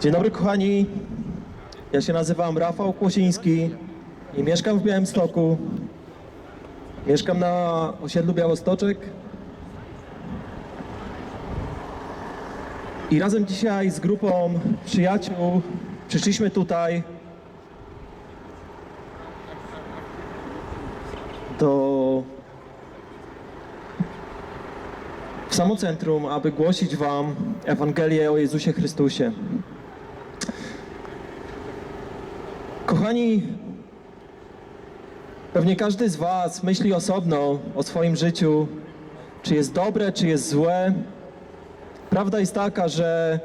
Dzień dobry kochani. Ja się nazywam Rafał Kłosiński i mieszkam w Białymstoku. Mieszkam na osiedlu Białostoczek. I razem dzisiaj z grupą przyjaciół przyszliśmy tutaj do w samo centrum, aby głosić Wam Ewangelię o Jezusie Chrystusie. Kochani, pewnie każdy z Was myśli osobno o swoim życiu, czy jest dobre, czy jest złe. Prawda jest taka, że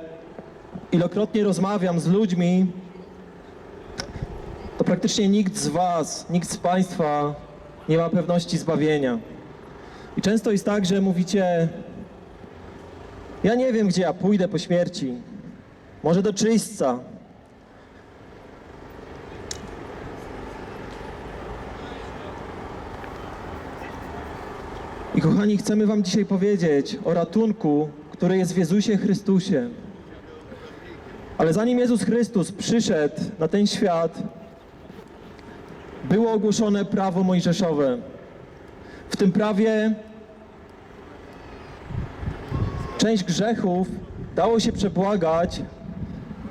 ilokrotnie rozmawiam z ludźmi, to praktycznie nikt z Was, nikt z Państwa nie ma pewności zbawienia. I często jest tak, że mówicie, ja nie wiem, gdzie ja pójdę po śmierci. Może do czyśćca. Kochani, chcemy Wam dzisiaj powiedzieć o ratunku, który jest w Jezusie Chrystusie. Ale zanim Jezus Chrystus przyszedł na ten świat, było ogłoszone prawo mojżeszowe. W tym prawie część grzechów dało się przebłagać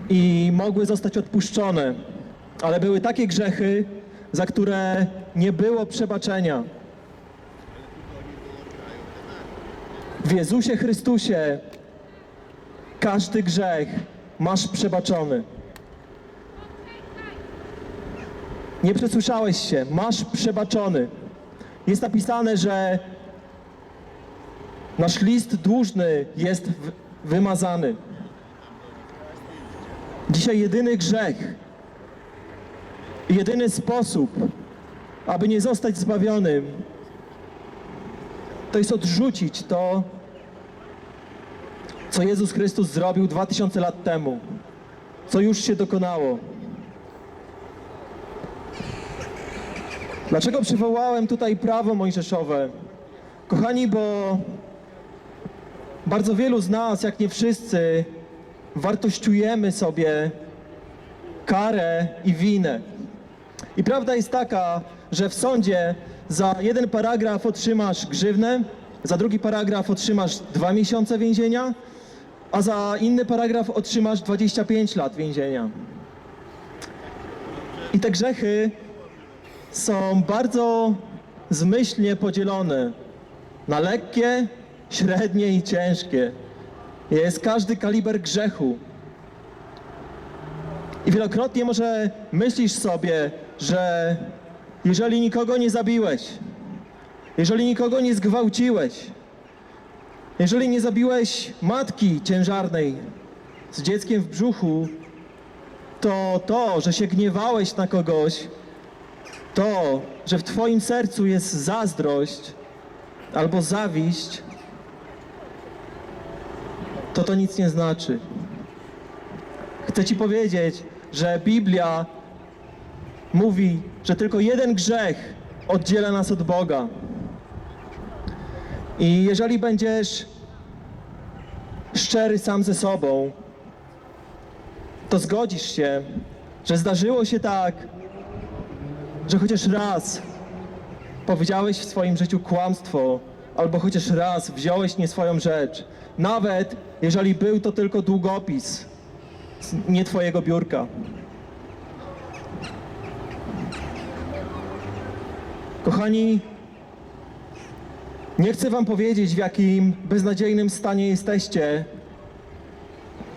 i mogły zostać odpuszczone, ale były takie grzechy, za które nie było przebaczenia. W Jezusie Chrystusie każdy grzech masz przebaczony. Nie przesłyszałeś się, masz przebaczony. Jest napisane, że nasz list dłużny jest wymazany. Dzisiaj jedyny grzech, jedyny sposób, aby nie zostać zbawionym, to jest odrzucić to, co Jezus Chrystus zrobił 2000 lat temu, co już się dokonało. Dlaczego przywołałem tutaj prawo mojżeszowe? Kochani, bo bardzo wielu z nas, jak nie wszyscy, wartościujemy sobie karę i winę. I prawda jest taka, że w sądzie za jeden paragraf otrzymasz grzywnę, za drugi paragraf otrzymasz dwa miesiące więzienia, a za inny paragraf otrzymasz 25 lat więzienia. I te grzechy są bardzo zmyślnie podzielone na lekkie, średnie i ciężkie. Jest każdy kaliber grzechu. I wielokrotnie może myślisz sobie, że jeżeli nikogo nie zabiłeś, jeżeli nikogo nie zgwałciłeś, jeżeli nie zabiłeś matki ciężarnej z dzieckiem w brzuchu, to to, że się gniewałeś na kogoś, to, że w Twoim sercu jest zazdrość albo zawiść, to to nic nie znaczy. Chcę Ci powiedzieć, że Biblia mówi, że tylko jeden grzech oddziela nas od Boga. I jeżeli będziesz szczery sam ze sobą, to zgodzisz się, że zdarzyło się tak, że chociaż raz powiedziałeś w swoim życiu kłamstwo, albo chociaż raz wziąłeś nie swoją rzecz, nawet jeżeli był to tylko długopis, nie twojego biurka. Kochani, nie chcę wam powiedzieć, w jakim beznadziejnym stanie jesteście,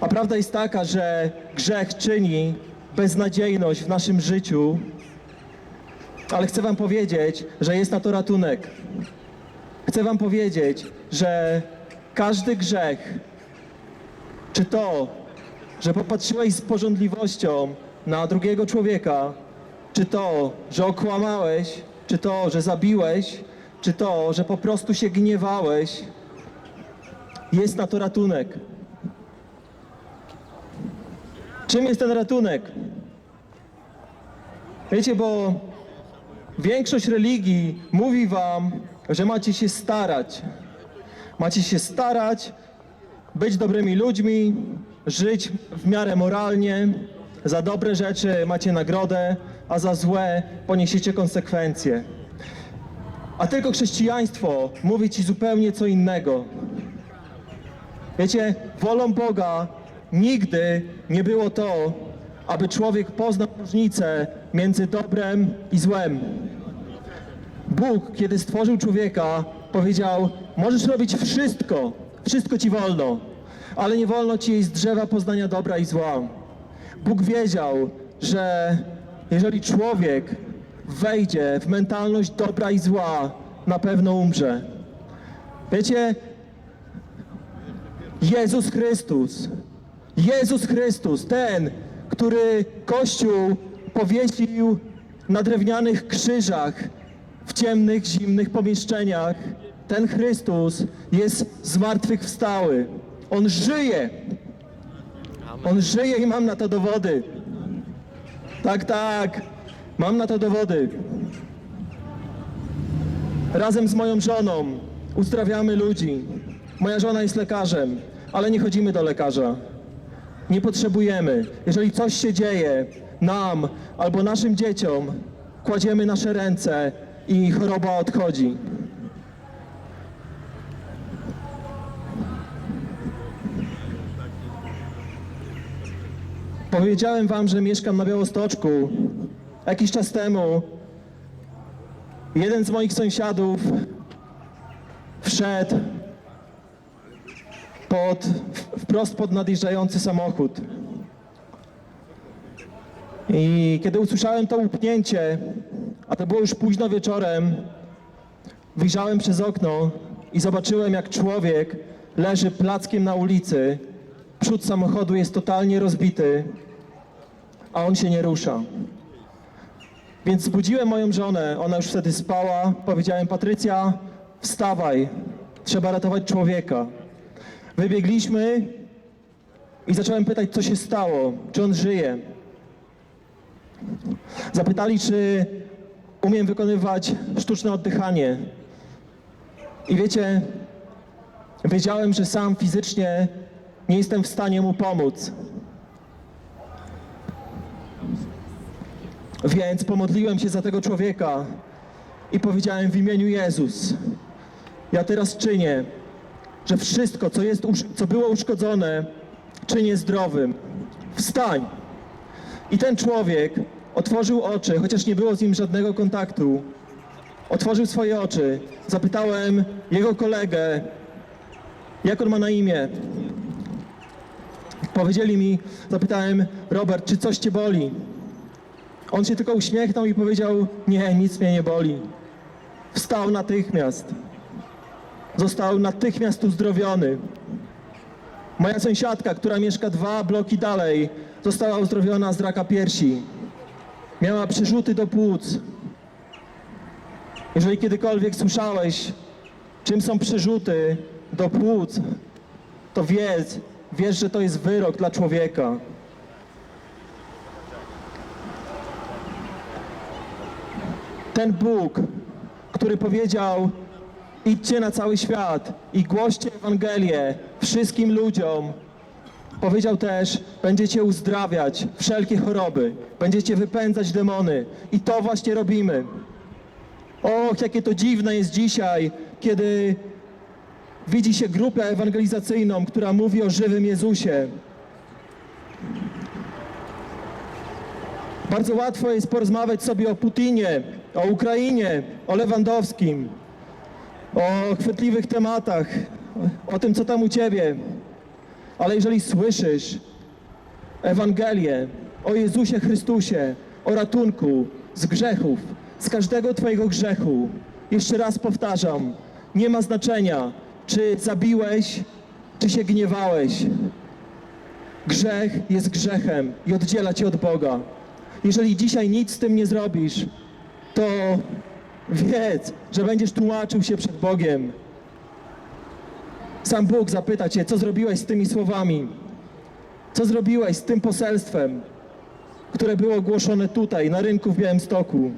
a prawda jest taka, że grzech czyni beznadziejność w naszym życiu, ale chcę Wam powiedzieć, że jest na to ratunek. Chcę Wam powiedzieć, że każdy grzech, czy to, że popatrzyłeś z pożądliwością na drugiego człowieka, czy to, że okłamałeś, czy to, że zabiłeś, czy to, że po prostu się gniewałeś, jest na to ratunek. Czym jest ten ratunek? Wiecie, bo Większość religii mówi wam, że macie się starać. Macie się starać, być dobrymi ludźmi, żyć w miarę moralnie, za dobre rzeczy macie nagrodę, a za złe poniesiecie konsekwencje. A tylko chrześcijaństwo mówi ci zupełnie co innego. Wiecie, wolą Boga nigdy nie było to, aby człowiek poznał różnicę między dobrem i złem. Bóg, kiedy stworzył człowieka, powiedział: Możesz robić wszystko, wszystko ci wolno, ale nie wolno ci jeść z drzewa poznania dobra i zła. Bóg wiedział, że jeżeli człowiek wejdzie w mentalność dobra i zła, na pewno umrze. Wiecie, Jezus Chrystus, Jezus Chrystus, ten, który Kościół powiesił na drewnianych krzyżach w ciemnych, zimnych pomieszczeniach, ten Chrystus jest zmartwychwstały. On żyje. On żyje i mam na to dowody. Tak, tak, mam na to dowody. Razem z moją żoną uzdrawiamy ludzi. Moja żona jest lekarzem, ale nie chodzimy do lekarza. Nie potrzebujemy. Jeżeli coś się dzieje nam albo naszym dzieciom, kładziemy nasze ręce i choroba odchodzi. Powiedziałem wam, że mieszkam na Białostoczku. Jakiś czas temu jeden z moich sąsiadów wszedł pod, wprost pod nadjeżdżający samochód. I kiedy usłyszałem to łupnięcie, a to było już późno wieczorem, wyjrzałem przez okno i zobaczyłem, jak człowiek leży plackiem na ulicy. Przód samochodu jest totalnie rozbity, a on się nie rusza. Więc zbudziłem moją żonę, ona już wtedy spała. Powiedziałem, Patrycja, wstawaj, trzeba ratować człowieka. Wybiegliśmy i zacząłem pytać, co się stało, czy on żyje. Zapytali, czy umiem wykonywać sztuczne oddychanie. I wiecie, wiedziałem, że sam fizycznie nie jestem w stanie mu pomóc. Więc pomodliłem się za tego człowieka i powiedziałem w imieniu Jezus, ja teraz czynię, że wszystko, co, jest, co było uszkodzone, czynię zdrowym. Wstań! I ten człowiek otworzył oczy, chociaż nie było z nim żadnego kontaktu. Otworzył swoje oczy. Zapytałem jego kolegę, jak on ma na imię. Powiedzieli mi, zapytałem, Robert, czy coś cię boli? On się tylko uśmiechnął i powiedział, nie, nic mnie nie boli. Wstał natychmiast. Został natychmiast uzdrowiony. Moja sąsiadka, która mieszka dwa bloki dalej, została uzdrowiona z raka piersi. Miała przerzuty do płuc. Jeżeli kiedykolwiek słyszałeś, czym są przerzuty do płuc, to wiedz, wiesz, że to jest wyrok dla człowieka. Ten Bóg, który powiedział: idźcie na cały świat i głoście Ewangelię wszystkim ludziom, powiedział też: będziecie uzdrawiać wszelkie choroby, będziecie wypędzać demony. I to właśnie robimy. Och, jakie to dziwne jest dzisiaj, kiedy widzi się grupę ewangelizacyjną, która mówi o żywym Jezusie. Bardzo łatwo jest porozmawiać sobie o Putinie, o Ukrainie, o Lewandowskim, o chwytliwych tematach, o tym, co tam u ciebie. Ale jeżeli słyszysz Ewangelię o Jezusie Chrystusie, o ratunku z grzechów, z każdego Twojego grzechu, jeszcze raz powtarzam, nie ma znaczenia, czy zabiłeś, czy się gniewałeś. Grzech jest grzechem i oddziela cię od Boga. Jeżeli dzisiaj nic z tym nie zrobisz, to wiedz, że będziesz tłumaczył się przed Bogiem. Sam Bóg zapyta cię, co zrobiłeś z tymi słowami? Co zrobiłeś z tym poselstwem, które było głoszone tutaj, na rynku w Białymstoku?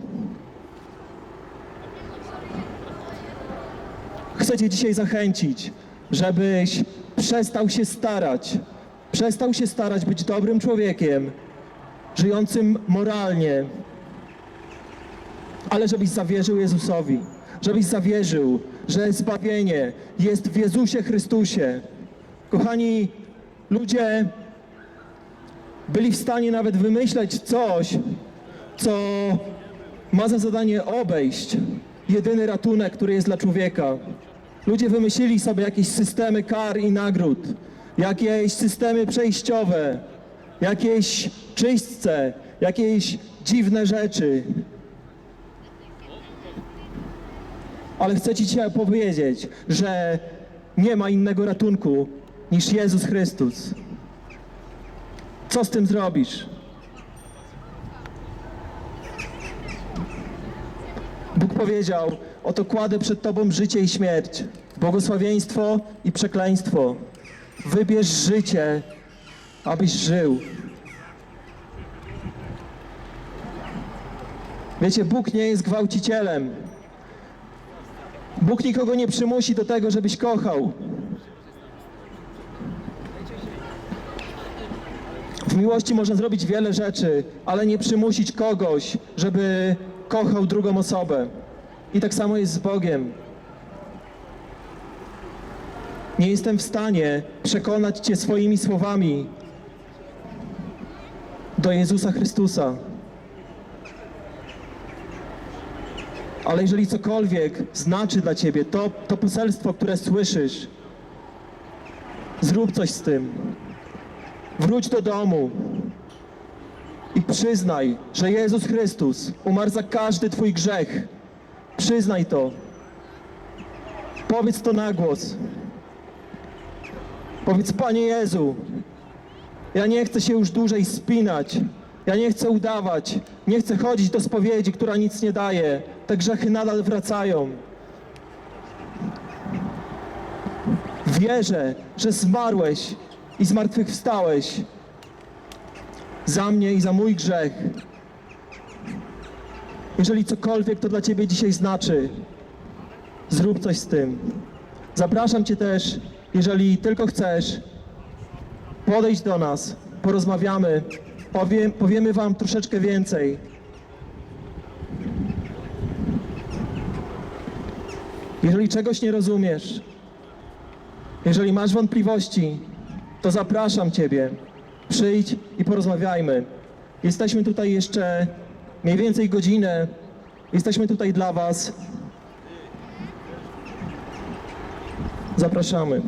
Chcę cię dzisiaj zachęcić, żebyś przestał się starać Przestał się starać być dobrym człowiekiem, żyjącym moralnie, ale żebyś zawierzył Jezusowi, żebyś zawierzył, że zbawienie jest w Jezusie Chrystusie. Kochani, ludzie byli w stanie nawet wymyśleć coś, co ma za zadanie obejść jedyny ratunek, który jest dla człowieka. Ludzie wymyślili sobie jakieś systemy kar i nagród, jakieś systemy przejściowe, jakieś czyśćce, jakieś dziwne rzeczy. Ale chcę Ci dzisiaj powiedzieć, że nie ma innego ratunku niż Jezus Chrystus. Co z tym zrobisz? Bóg powiedział: Oto kładę przed Tobą życie i śmierć, błogosławieństwo i przekleństwo. Wybierz życie, abyś żył. Wiecie, Bóg nie jest gwałcicielem. Bóg nikogo nie przymusi do tego, żebyś kochał. W miłości można zrobić wiele rzeczy, ale nie przymusić kogoś, żeby kochał drugą osobę. I tak samo jest z Bogiem. Nie jestem w stanie przekonać Cię swoimi słowami do Jezusa Chrystusa. Ale jeżeli cokolwiek znaczy dla Ciebie to, to poselstwo, które słyszysz, zrób coś z tym. Wróć do domu i przyznaj, że Jezus Chrystus umarł za każdy Twój grzech. Przyznaj to. Powiedz to na głos. Powiedz, Panie Jezu, ja nie chcę się już dłużej spinać. Ja nie chcę udawać. Nie chcę chodzić do spowiedzi, która nic nie daje. Te grzechy nadal wracają. Wierzę, że zmarłeś i zmartwychwstałeś za mnie i za mój grzech. Jeżeli cokolwiek to dla Ciebie dzisiaj znaczy, zrób coś z tym. Zapraszam Cię też, jeżeli tylko chcesz, podejdź do nas, porozmawiamy, powie, powiemy Wam troszeczkę więcej. Jeżeli czegoś nie rozumiesz, jeżeli masz wątpliwości, to zapraszam Ciebie. Przyjdź i porozmawiajmy. Jesteśmy tutaj jeszcze mniej więcej godzinę. Jesteśmy tutaj dla Was. Zapraszamy.